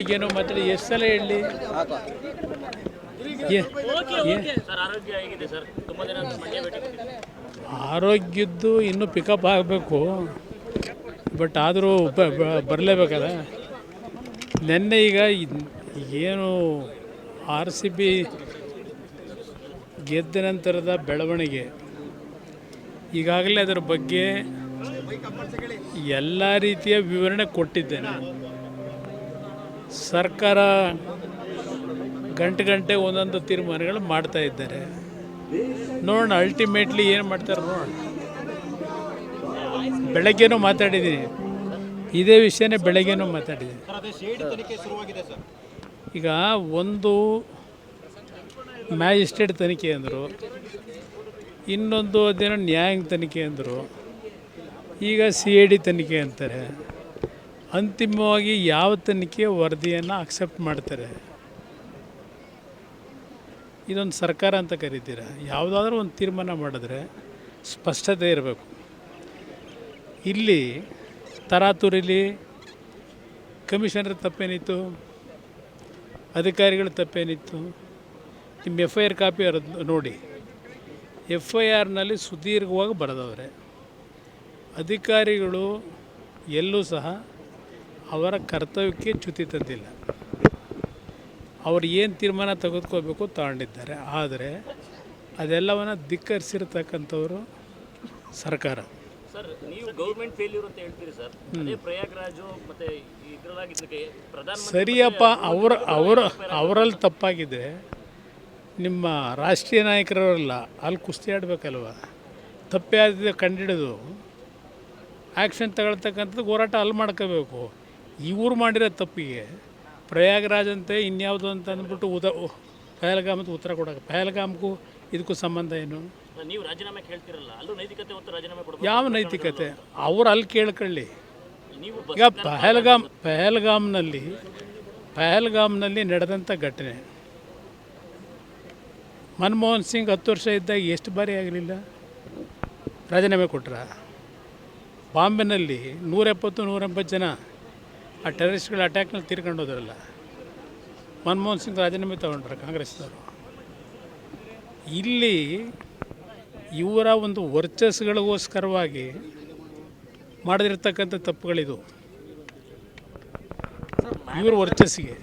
ಏನೋ ಮಾತಾಡಿ? ಎಷ್ಟು ಸಲ ಹೇಳಿ. ಆರೋಗ್ಯದ್ದು ಇನ್ನೂ ಪಿಕಪ್ ಆಗಬೇಕು. ಬಟ್ ಆದರೂ ಬರಲೇಬೇಕಲ್ಲ? ನೆನ್ನೆ ಈಗ ಏನು ಆರ್ ಸಿ ಬಿ ಗೆದ್ದ ನಂತರದ ಬೆಳವಣಿಗೆ. ಈಗಾಗಲೇ ಅದರ ಬಗ್ಗೆ ಎಲ್ಲ ರೀತಿಯ ವಿವರಣೆ ಕೊಟ್ಟಿದ್ದೇನೆ. ಸರ್ಕಾರ ಗಂಟೆ ಗಂಟೆ ಒಂದೊಂದು ತೀರ್ಮಾನಗಳು ಮಾಡ್ತಾ ಇದ್ದಾರೆ. ನೋಡೋಣ ಅಲ್ಟಿಮೇಟ್ಲಿ ಏನು ಮಾಡ್ತಾರೆ ನೋಡೋಣ. ಬೆಳಗ್ಗೆನೂ ಮಾತಾಡಿದ್ದೀನಿ. ಇದೇ ವಿಷಯನೇ ಬೆಳಗ್ಗೆನೂ ಮಾತಾಡಿದ್ದೀನಿ. ಈಗ ಒಂದು ಮ್ಯಾಜಿಸ್ಟ್ರೇಟ್ ತನಿಖೆ ಅಂದರು, ಇನ್ನೊಂದು ಅದೇನೋ ನ್ಯಾಯಾಂಗ ತನಿಖೆ ಅಂದರು, ಈಗ ಸಿ ಎ ಡಿ ತನಿಖೆ ಅಂತಾರೆ. ಅಂತಿಮವಾಗಿ ಯಾವ ತನಿಖೆ ವರದಿಯನ್ನು ಅಕ್ಸೆಪ್ಟ್ ಮಾಡ್ತಾರೆ? ಇದೊಂದು ಸರ್ಕಾರ ಅಂತ ಕರಿತೀರ? ಯಾವುದಾದ್ರೂ ಒಂದು ತೀರ್ಮಾನ ಮಾಡಿದ್ರೆ ಸ್ಪಷ್ಟತೆ ಇರಬೇಕು. ಇಲ್ಲಿ ತರಾತುರಿಲಿ ಕಮಿಷನರ್ ತಪ್ಪೇನಿತ್ತು? ಅಧಿಕಾರಿಗಳ ತಪ್ಪೇನಿತ್ತು? ನಿಮ್ಮ ಎಫ್ ಐ ಆರ್ ಕಾಪಿ ನೋಡಿ. ಎಫ್ ಐ ಆರ್ನಲ್ಲಿ ಸುದೀರ್ಘವಾಗಿ ಬರೆದವ್ರೆ. ಅಧಿಕಾರಿಗಳು ಎಲ್ಲೂ ಸಹ ಅವರ ಕರ್ತವ್ಯಕ್ಕೆ ಚ್ಯುತಿ ತಂದಿಲ್ಲ. ಅವರು ಏನು ತೀರ್ಮಾನ ತೆಗೆದುಕೋಬೇಕು ತಗೊಂಡಿದ್ದಾರೆ. ಆದರೆ ಅದೆಲ್ಲವನ್ನು ಧಿಕ್ಕರಿಸಿರ್ತಕ್ಕಂಥವರು ಸರ್ಕಾರ. ಸರ್ ನೀವು ಗೌರ್ಮೆಂಟ್ ಫೇಲ್ಯೂರ್ ಅಂತ ಹೇಳ್ತೀರಿ ಸರ್. ಅದೇ ಪ್ರಯಾಗ್ರಾಜು ಮತ್ತೆ ಇದರಲ್ಲಾಗಿದ್ದಕ್ಕೆ ಪ್ರಧಾನ ಸರಿಯಪ್ಪ ಅವರ ಅವರ ಅವರಲ್ಲಿ ತಪ್ಪಾಗಿದೆ. ನಿಮ್ಮ ರಾಷ್ಟ್ರೀಯ ನಾಯಕರವರಲ್ಲ ಅಲ್ಲಿ ಕುಸ್ತಿ ಆಡಬೇಕಲ್ವ? ತಪ್ಪೇ ಆದ ಕಂಡಿಡಿದು. ಆ್ಯಕ್ಷನ್ ತಗೊಳ್ತಕ್ಕಂಥದ್ದು ಹೋರಾಟ ಅಲ್ಲಿ ಮಾಡ್ಕೋಬೇಕು. ಇವ್ರು ಮಾಡಿರೋ ತಪ್ಪಿಗೆ ಪ್ರಯಾಗರಾಜ್ ಅಂತೆ ಇನ್ಯಾವುದು ಅಂತ ಅಂದ್ಬಿಟ್ಟು ಉದ ಪಹಲ್ಗಾಮದ ಉತ್ತರ ಕೊಡೋಕೆ ಪಹಲ್ಗಾಮ್ಗೂ ಇದಕ್ಕೂ ಸಂಬಂಧ ಏನು? ನೀವು ರಾಜೀನಾಮೆ ಕೇಳ್ತಿರಲ್ಲ ಅಲ್ಲೂ ನೈತಿಕತೆ ಹೊತ್ತು ರಾಜೀನಾಮೆ ಕೊಡಬೇಕು ಯಾವ ನೈತಿಕತೆ? ಅವ್ರು ಅಲ್ಲಿ ಕೇಳ್ಕೊಳ್ಳಿ. ನೀವು ಈಗ ಪಹಲ್ಗಾಮ್ ಪಹಲ್ಗಾಮ್ನಲ್ಲಿ ಪಹಲ್ಗಾಮ್ನಲ್ಲಿ ನಡೆದಂಥ ಘಟನೆ. ಮನಮೋಹನ್ ಸಿಂಗ್ ಹತ್ತು ವರ್ಷ ಇದ್ದಾಗ ಎಷ್ಟು ಬಾರಿ ಆಗಲಿಲ್ಲ? ರಾಜೀನಾಮೆ ಕೊಟ್ರ? ಬಾಂಬೆನಲ್ಲಿ ನೂರೆಪ್ಪತ್ತು ನೂರೆಂಬತ್ತು ಜನ ಆ ಟೆರರಿಸ್ಟ್ಗಳ ಅಟ್ಯಾಕ್ನಲ್ಲಿ ತೀರ್ಕೊಂಡು ಹೋದ್ರಲ್ಲ. ಮನಮೋಹನ್ ಸಿಂಗ್ ರಾಜೀನಾಮೆ ತಗೊಂಡ್ರು ಕಾಂಗ್ರೆಸ್ನವರು. ಇಲ್ಲಿ ಇವರ ಒಂದು ವರ್ಚಸ್ಗಳಿಗೋಸ್ಕರವಾಗಿ ಮಾಡದಿರ್ತಕ್ಕಂಥ ತಪ್ಪುಗಳಿದು. ಇವ್ರ ವರ್ಚಸ್ಸಿಗೆ.